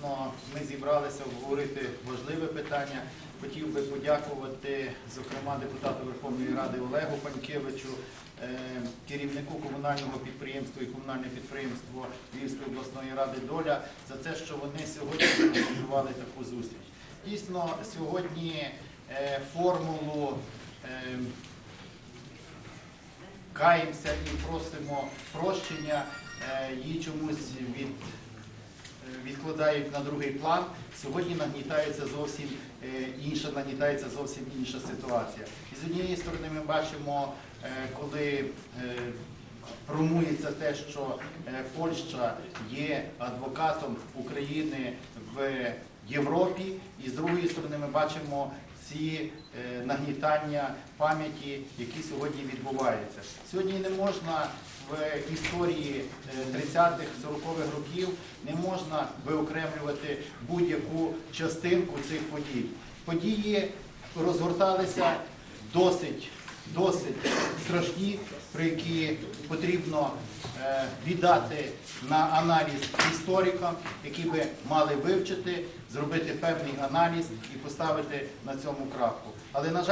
Дійсно, ми зібралися обговорити важливе питання. Хотів би подякувати, зокрема, депутату Верховної Ради Олегу Панькевичу, е, керівнику комунального підприємства і комунальне підприємство Львівської обласної ради Доля за те, що вони сьогодні організували таку зустріч. Дійсно, сьогодні е, формулу е, каємося і просимо прощення, її чомусь від, відкладають на другий план. Сьогодні нагнітається зовсім е, інша, нагнітається зовсім інша ситуація. І з однієї сторони ми бачимо, е, коли е, промується те, що е, Польща є адвокатом України в Європі, і з другої сторони ми бачимо ці е, нагнітання пам'яті, які сьогодні відбуваються. Сьогодні не можна в історії е, 30-х, 40-х років не можна виокремлювати будь-яку частинку цих подій. Події розгорталися досить, досить страшні, про які потрібно е, віддати на аналіз історикам, які би мали вивчити, зробити певний аналіз і поставити на цьому крапку. Але на жаль.